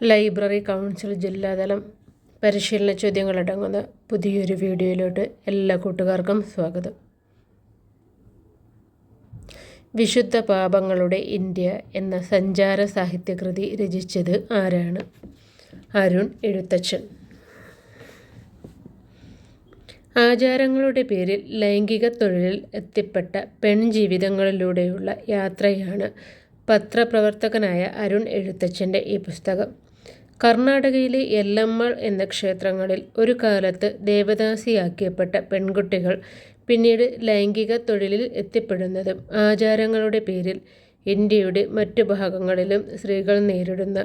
Library council ജില്ലാതലം പരിശീലന ചോദ്യങ്ങളടങ്ങുന്ന പുതിയൊരു വീഡിയോയിലോട്ട് എല്ലാ കൂട്ടുകാർക്കും സ്വാഗതം. വിശുദ്ധ പാപങ്ങളുടെ ഇന്ത്യ എന്ന സഞ്ചാര സാഹിത്യകൃതി രചിച്ചത് ആരാണ്? അരുൺ എഴുത്തച്ഛൻ. ആചാരങ്ങളുടെ പേരിൽ ലൈംഗിക തൊഴിലിൽ എത്തിപ്പെട്ട പെൺജീവിതങ്ങളിലൂടെയുള്ള യാത്രയാണ് പത്രപ്രവർത്തകനായ അരുൺ എഴുത്തച്ഛന്റെ ഈ പുസ്തകം. കർണാടകയിലെ എല്ലമ്മൾ എന്ന ക്ഷേത്രങ്ങളിൽ ഒരു കാലത്ത് ദേവദാസിയാക്കിയപ്പെട്ട പെൺകുട്ടികൾ പിന്നീട് ലൈംഗിക തൊഴിലിൽ എത്തിപ്പെടുന്നതും. ആചാരങ്ങളുടെ പേരിൽ ഇന്ത്യയുടെ മറ്റു ഭാഗങ്ങളിലും സ്ത്രീകൾ നേരിടുന്ന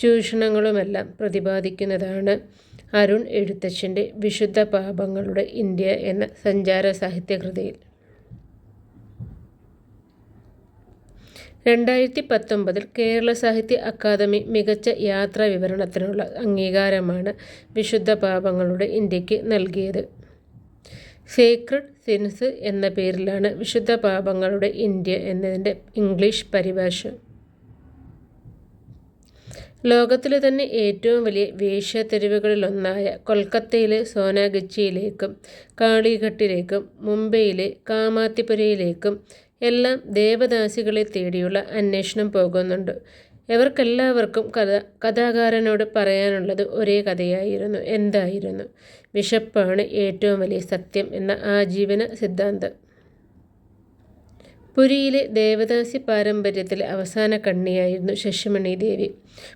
ചൂഷണങ്ങളുമെല്ലാം പ്രതിപാദിക്കുന്നതാണ് അരുൺ എഴുത്തച്ഛന്റെ വിശുദ്ധ പാപങ്ങളുടെ ഇന്ത്യ എന്ന സഞ്ചാര സാഹിത്യകൃതിയിൽ. രണ്ടായിരത്തി പത്തൊമ്പതിൽ കേരള സാഹിത്യ അക്കാദമി മികച്ച യാത്രാ വിവരണത്തിനുള്ള അംഗീകാരമാണ് വിശുദ്ധ പാപങ്ങളുടെ ഇന്ത്യയ്ക്ക് നൽകിയത്. സേക്രഡ് സിൻസ് എന്ന പേരിലാണ് വിശുദ്ധ പാപങ്ങളുടെ ഇന്ത്യ എന്നതിന്റെ ഇംഗ്ലീഷ് പരിഭാഷ. ലോകത്തിലെ തന്നെ ഏറ്റവും വലിയ വേശ്യാതെരുവുകളിലൊന്നായ കൊൽക്കത്തയിലെ സോനാഗച്ചിയിലേക്കും കാളിഘട്ടിലേക്കും മുംബൈയിലെ കാമാത്തിപുരയിലേക്കും എല്ലാം ദേവദാസികളെ തേടിയുള്ള അന്വേഷണം പോകുന്നുണ്ട്. ഇവർക്കെല്ലാവർക്കും കഥ കഥാകാരനോട് പറയാനുള്ളത് ഒരേ കഥയായിരുന്നു. എന്തായിരുന്നു? വിശപ്പാണ് ഏറ്റവും വലിയ സത്യം എന്ന ആജീവന സിദ്ധാന്തം. പുരിയിലെ ദേവദാസി പാരമ്പര്യത്തിലെ അവസാന കണ്ണിയായിരുന്നു ശശിമണി ദേവി.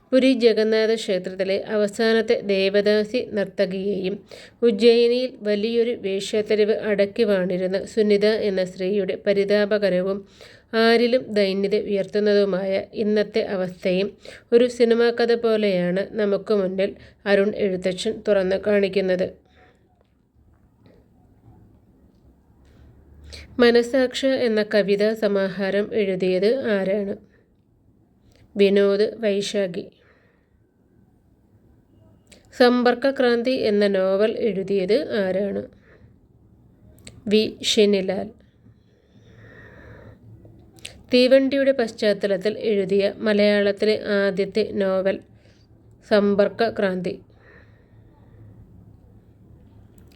പുരി ജഗന്നാഥ ക്ഷേത്രത്തിലെ അവസാനത്തെ ദേവദാസി നർത്തകിയെയും ഉജ്ജയിനിയിൽ വലിയൊരു വേശ്യാതെരുവ് അടക്കി വാണിരുന്ന സുനിത എന്ന സ്ത്രീയുടെ പരിതാപകരവും ആരിലും ദൈന്യത ഉയർത്തുന്നതുമായ ഇന്നത്തെ അവസ്ഥയും ഒരു സിനിമാ കഥ പോലെയാണ് നമുക്ക് മുന്നിൽ അരുൺ എഴുത്തച്ഛൻ തുറന്നു കാണിക്കുന്നത്. മനസാക്ഷ എന്ന കവിതാ സമാഹാരം എഴുതിയത് ആരാണ്? വിനോദ് വൈശാഖി. സമ്പർക്കക്രാന്തി എന്ന നോവൽ എഴുതിയത് ആരാണ്? വി. ഷെനിലാൽ തീവണ്ടിയുടെ പശ്ചാത്തലത്തിൽ എഴുതിയ മലയാളത്തിലെ ആദ്യത്തെ നോവൽ സമ്പർക്കക്രാന്തി.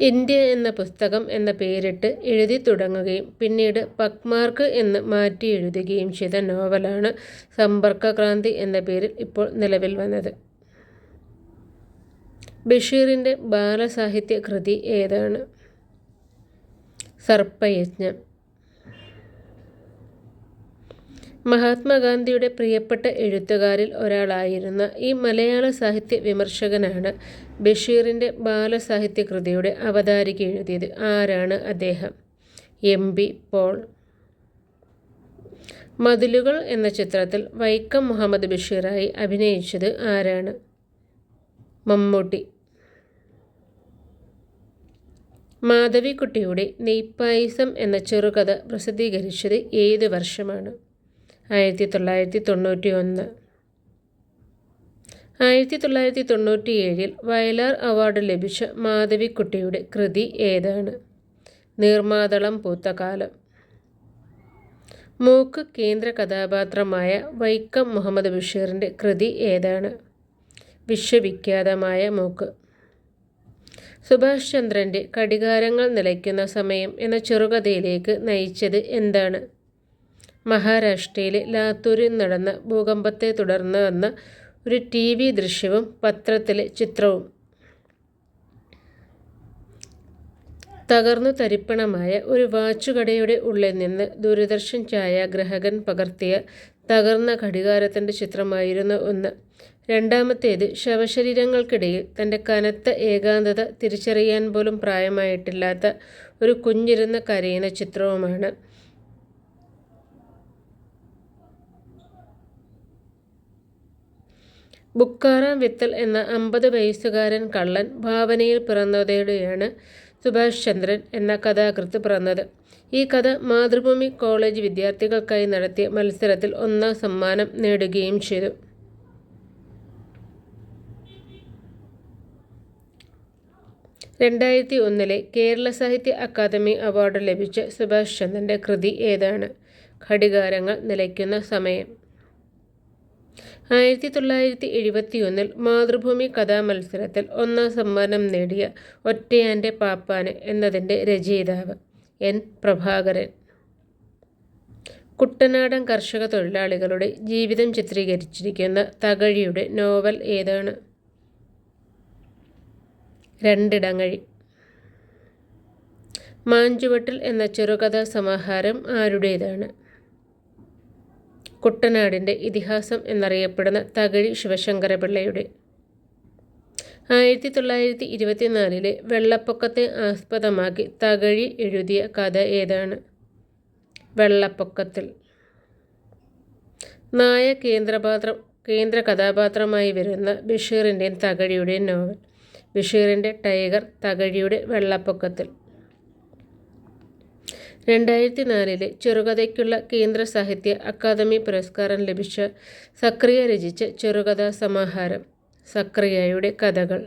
ഇന്ത്യ എന്ന പുസ്തകം എന്ന പേരിട്ട് എഴുതി തുടങ്ങുകയും പിന്നീട് പക്മാർക്ക് എന്ന് മാറ്റി എഴുതുകയും ചെയ്ത നോവലാണ് സമ്പർക്കക്രാന്തി എന്ന പേരിൽ ഇപ്പോൾ നിലവിൽ വന്നത്. ബഷീറിന്റെ ബാലസാഹിത്യ കൃതി ഏതാണ്? സർപ്പയജ്ഞം. മഹാത്മാഗാന്ധിയുടെ പ്രിയപ്പെട്ട എഴുത്തുകാരിൽ ഒരാളായിരുന്ന ഈ മലയാള സാഹിത്യ വിമർശകനാണ് ബഷീറിന്റെ ബാലസാഹിത്യ കൃതിയുടെ അവതാരിക എഴുതിയത്. ആരാണ് അദ്ദേഹം? എം. B Paul. മതിലുകൾ എന്ന ചിത്രത്തിൽ വൈക്കം മുഹമ്മദ് ബഷീറായി അഭിനയിച്ചത് ആരാണ്? മമ്മൂട്ടി. മാധവിക്കുട്ടിയുടെ നെയ്പ്പായിസം എന്ന ചെറുകഥ പ്രസിദ്ധീകരിച്ചത് ഏത് വർഷമാണ്? ആയിരത്തി തൊള്ളായിരത്തി തൊണ്ണൂറ്റി ഒന്ന് ആയിരത്തി തൊള്ളായിരത്തി തൊണ്ണൂറ്റി ഏഴിൽ വയലാർ അവാർഡ് ലഭിച്ച മാധവിക്കുട്ടിയുടെ കൃതി ഏതാണ്? നീർമാതളം പൂത്ത കാലം മൂക്ക് കേന്ദ്ര കഥാപാത്രമായ വൈക്കം മുഹമ്മദ് ബഷീറിന്റെ കൃതി ഏതാണ്? വിശ്വവിഖ്യാതമായ മൂക്ക്. സുഭാഷ് ചന്ദ്രന്റെ കടികാരങ്ങൾ നിലയ്ക്കുന്ന സമയം എന്ന ചെറുകഥയിലേക്ക് നയിച്ചത് എന്താണ്? മഹാരാഷ്ട്രയിലെ ലാത്തൂരിൽ നടന്ന ഭൂകമ്പത്തെ തുടർന്ന് വന്ന ഒരു ടി വി ദൃശ്യവും പത്രത്തിലെ ചിത്രവും. തകർന്നു തരിപ്പണമായ ഒരു വാച്ചുകടയുടെ ഉള്ളിൽ നിന്ന് ദൂരദർശൻ ഛായാഗ്രഹകൻ പകർത്തിയ തകർന്ന ഘടികാരത്തിന്റെ ചിത്രമായിരുന്നു ഒന്ന്. രണ്ടാമത്തേത് ശവശരീരങ്ങൾക്കിടയിൽ തന്റെ കനത്ത ഏകാന്തത തിരിച്ചറിയാൻ പോലും പ്രായമായിട്ടില്ലാത്ത ഒരു കുഞ്ഞിരുന്ന കരയുന്ന ചിത്രവുമാണ്. ബുക്കാറാം വിത്തൽ എന്ന അമ്പത് വയസ്സുകാരൻ കള്ളൻ ഭാവനയിൽ പിറന്നതോടെയാണ് സുഭാഷ് ചന്ദ്രൻ എന്ന കഥാകൃത്ത് പിറന്നത്. ഈ കഥ മാതൃഭൂമി കോളേജ് വിദ്യാർത്ഥികൾക്കായി നടത്തിയ മത്സരത്തിൽ ഒന്നാം സമ്മാനം നേടുകയും ചെയ്തു. രണ്ടായിരത്തി ഒന്നിലെ കേരള സാഹിത്യ അക്കാദമി അവാർഡ് ലഭിച്ച സുഭാഷ് ചന്ദ്രന്റെ കൃതി ഏതാണ്? ഘടികാരങ്ങൾ നിലയ്ക്കുന്ന സമയം. ആയിരത്തി തൊള്ളായിരത്തി എഴുപത്തി ഒന്നിൽ മാതൃഭൂമി കഥാമത്സരത്തിൽ ഒന്നാം സമ്മാനം നേടിയ ഒറ്റയാന്റെ പാപ്പാന് എന്നതിന്റെ രചയിതാവ് എൻ പ്രഭാകരൻ. കുട്ടനാടൻ കർഷക തൊഴിലാളികളുടെ ജീവിതം ചിത്രീകരിച്ചിരിക്കുന്ന തകഴിയുടെ നോവൽ ഏതാണ്? രണ്ടിടങ്ങഴി. മാഞ്ചുവട്ടിൽ എന്ന ചെറുകഥാ സമാഹാരം ആരുടേതാണ്? കുട്ടനാടിന്റെ ഇതിഹാസം എന്നറിയപ്പെടുന്ന തകഴി ശിവശങ്കരപിള്ളയുടെ. ആയിരത്തി തൊള്ളായിരത്തി ഇരുപത്തിനാലിലെ വെള്ളപ്പൊക്കത്തെ ആസ്പദമാക്കി തകഴി എഴുതിയ കഥ ഏതാണ്? വെള്ളപ്പൊക്കത്തിൽ. നായ കേന്ദ്രപാത്രം കേന്ദ്ര കഥാപാത്രമായി വരുന്ന ബഷീറിന്റെയും തകഴിയുടെയും നോവൽ. ബഷീറിന്റെ ടൈഗർ തകഴിയുടെ വെള്ളപ്പൊക്കത്തിൽ. രണ്ടായിരത്തി നാലിലെ ചെറുകഥയ്ക്കുള്ള കേന്ദ്ര സാഹിത്യ അക്കാദമി പുരസ്കാരം ലഭിച്ച സക്രിയ രചിച്ച ചെറുകഥാ സമാഹാരം സക്രിയയുടെ കഥകൾ.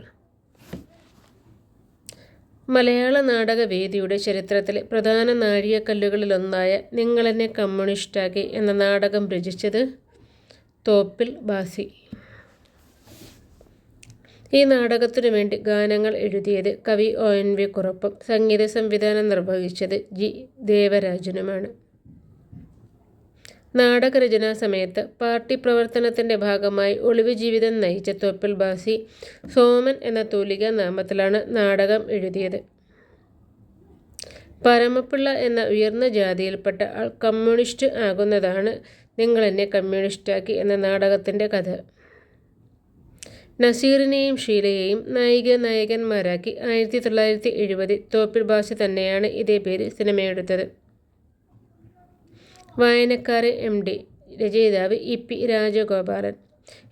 മലയാള നാടകവേദിയുടെ ചരിത്രത്തിലെ പ്രധാന നാഴികക്കല്ലുകളിലൊന്നായ നിങ്ങളെന്നെ കമ്മ്യൂണിസ്റ്റാക്കി എന്ന നാടകം രചിച്ചത് തോപ്പിൽ ബാസി. ഈ നാടകത്തിനു വേണ്ടി ഗാനങ്ങൾ എഴുതിയത് കവി ഒ. എൻ. വി. കുറുപ്പും സംഗീത സംവിധാനം നിർവഹിച്ചത് ജി. ദേവരാജനുമാണ്. നാടകരചനാ സമയത്ത് പാർട്ടി പ്രവർത്തനത്തിന്റെ ഭാഗമായി ഒളിവ് ജീവിതം നയിച്ച തോപ്പിൽ ബാസി സോമൻ എന്ന തൂലിക നാമത്തിലാണ് നാടകം എഴുതിയത്. പരമപ്പിള്ള എന്ന ഉയർന്ന ജാതിയിൽപ്പെട്ട ആൾ കമ്മ്യൂണിസ്റ്റ് ആകുന്നതാണ് നിങ്ങളെന്നെ കമ്മ്യൂണിസ്റ്റാക്കി എന്ന നാടകത്തിന്റെ കഥ. നസീറിനെയും ഷീലയെയും നായിക നായകന്മാരാക്കി ആയിരത്തി തൊള്ളായിരത്തി എഴുപതിൽ തോപ്പിൽ ഭാഷ തന്നെയാണ് ഇതേ പേര് സിനിമയെടുത്തത്. വായനക്കാരൻ എം ഡി രചയിതാവ് ഇ പി രാജഗോപാലൻ.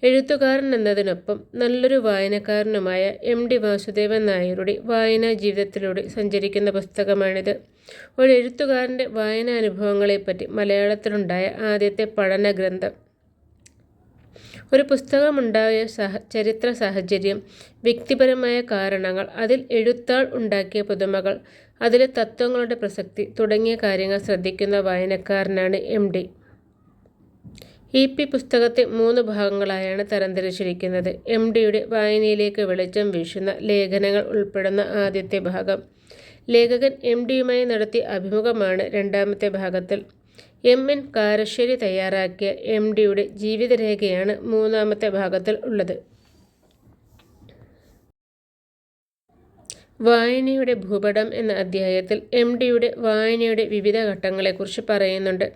എഴുത്തുകാരൻ എന്നതിനൊപ്പം നല്ലൊരു വായനക്കാരനുമായ എം ഡി വാസുദേവൻ നായരുടെ വായനാ ജീവിതത്തിലൂടെ സഞ്ചരിക്കുന്ന പുസ്തകമാണിത്. ഒരു എഴുത്തുകാരന്റെ വായനാനുഭവങ്ങളെപ്പറ്റി മലയാളത്തിലുണ്ടായ ആദ്യത്തെ പഠന ഗ്രന്ഥം ഒരു പുസ്തകമുണ്ടായ സഹ ചരിത്ര സാഹചര്യം വ്യക്തിപരമായ കാരണങ്ങൾ അതിൽ എഴുത്താൾ ഉണ്ടാക്കിയ പുതുമകൾ അതിലെ തത്വങ്ങളുടെ പ്രസക്തി തുടങ്ങിയ കാര്യങ്ങൾ ശ്രദ്ധിക്കുന്ന വായനക്കാരനാണ് എം ഡി. ഇ പി പുസ്തകത്തെ മൂന്ന് ഭാഗങ്ങളായാണ് തരംതിരിച്ചിരിക്കുന്നത്. എം ഡിയുടെ വായനയിലേക്ക് വെളിച്ചം വീശുന്ന ലേഖനങ്ങൾ ഉൾപ്പെടുന്ന ആദ്യത്തെ ഭാഗം. ലേഖകൻ എം ഡിയുമായി നടത്തിയ അഭിമുഖമാണ് രണ്ടാമത്തെ ഭാഗത്തിൽ. എം എൻ കാരശ്ശേരി തയ്യാറാക്കിയ എം ഡിയുടെ ജീവിതരേഖയാണ് മൂന്നാമത്തെ ഭാഗത്തിൽ ഉള്ളത്. വായനയുടെ ഭൂപടം എന്ന അധ്യായത്തിൽ എം ഡിയുടെ വായനയുടെ വിവിധ ഘട്ടങ്ങളെക്കുറിച്ച് പറയുന്നുണ്ട്.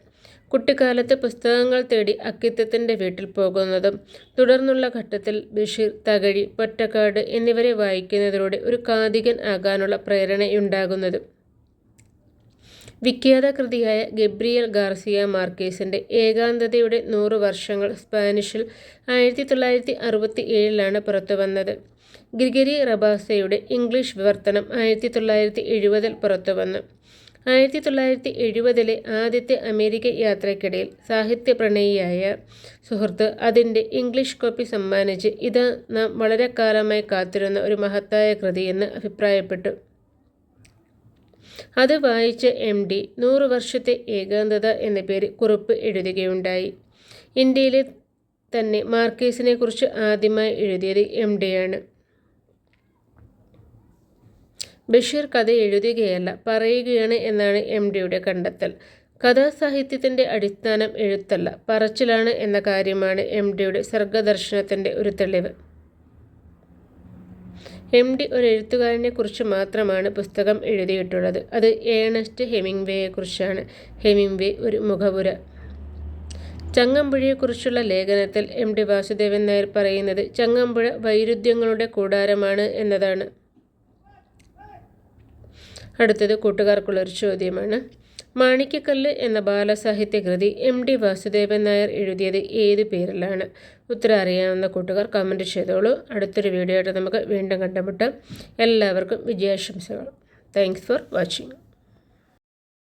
കുട്ടിക്കാലത്ത് പുസ്തകങ്ങൾ തേടി അക്കിത്തത്തിന്റെ വീട്ടിൽ പോകുന്നതും തുടർന്നുള്ള ഘട്ടത്തിൽ ബഷീർ തകഴി പൊറ്റക്കാട് എന്നിവരെ വായിക്കുന്നതിലൂടെ ഒരു കാതികൻ ആകാനുള്ള പ്രേരണയുണ്ടാകുന്നതും വിഖ്യാത കൃതിയായ ഗബ്രിയൽ ഗാർസിയ മാർക്കേസിന്റെ ഏകാന്തതയുടെ നൂറ് വർഷങ്ങൾ സ്പാനിഷിൽ ആയിരത്തി തൊള്ളായിരത്തി അറുപത്തി ഏഴിലാണ് പുറത്തുവന്നത്. ഗ്രിഗരി റബാസയുടെ ഇംഗ്ലീഷ് വിവർത്തനം ആയിരത്തി തൊള്ളായിരത്തി എഴുപതിൽ പുറത്തുവന്നു. ആയിരത്തി തൊള്ളായിരത്തി എഴുപതിലെ ആദ്യത്തെ അമേരിക്ക യാത്രയ്ക്കിടയിൽ സാഹിത്യപ്രണയിയായ സുഹൃത്ത് അതിന്റെ ഇംഗ്ലീഷ് കോപ്പി സമ്മാനിച്ച് ഇത് നാം വളരെ കാലമായി കാത്തിരുന്ന ഒരു മഹത്തായ കൃതിയെന്ന് അഭിപ്രായപ്പെട്ടു. അത് വായിച്ച എം ഡി നൂറ് വർഷത്തെ ഏകാന്തത എന്ന പേര് കുറിപ്പ് എഴുതുകയുണ്ടായി. ഇന്ത്യയിലെ തന്നെ മാർക്കേസിനെ കുറിച്ച് ആദ്യമായി എഴുതിയത് എം ഡിയാണ് ബഷീർ കഥ എഴുതുകയല്ല പറയുകയാണ് എന്നാണ് എം ഡിയുടെ കണ്ടെത്തൽ. കഥാസാഹിത്യത്തിന്റെ അടിസ്ഥാനം എഴുത്തല്ല പറച്ചിലാണ് എന്ന കാര്യമാണ് എം ഡിയുടെ സർഗദർശനത്തിന്റെ ഒരു തെളിവ്. എം ഡി ഒരു എഴുത്തുകാരനെ കുറിച്ച് മാത്രമാണ് പുസ്തകം എഴുതിയിട്ടുള്ളത്. അത് ഏണസ്റ്റ് ഹെമിംഗ്വേയെക്കുറിച്ചാണ്. ഹെമിംഗ്വേ ഒരു മുഖപുര. ചങ്ങമ്പുഴയെക്കുറിച്ചുള്ള ലേഖനത്തിൽ എം ഡി വാസുദേവൻ നായർ പറയുന്നത് ചങ്ങമ്പുഴ വൈരുദ്ധ്യങ്ങളുടെ കൂടാരമാണ് എന്നതാണ്. അടുത്തത് കൂട്ടുകാർക്കുള്ളൊരു ചോദ്യമാണ്. മാണിക്യക്കല്ല് എന്ന ബാലസാഹിത്യകൃതി എം ഡി വാസുദേവൻ നായർ എഴുതിയത് ഏത് പേരിലാണ്? ഉത്തരം അറിയാവുന്ന കൂട്ടുകാർ കമന്റ് ചെയ്തോളൂ. അടുത്തൊരു വീഡിയോ ആയിട്ട് നമുക്ക് വീണ്ടും കണ്ടുമുട്ടാം. എല്ലാവർക്കും വിജയാശംസകൾ. Thanks for watching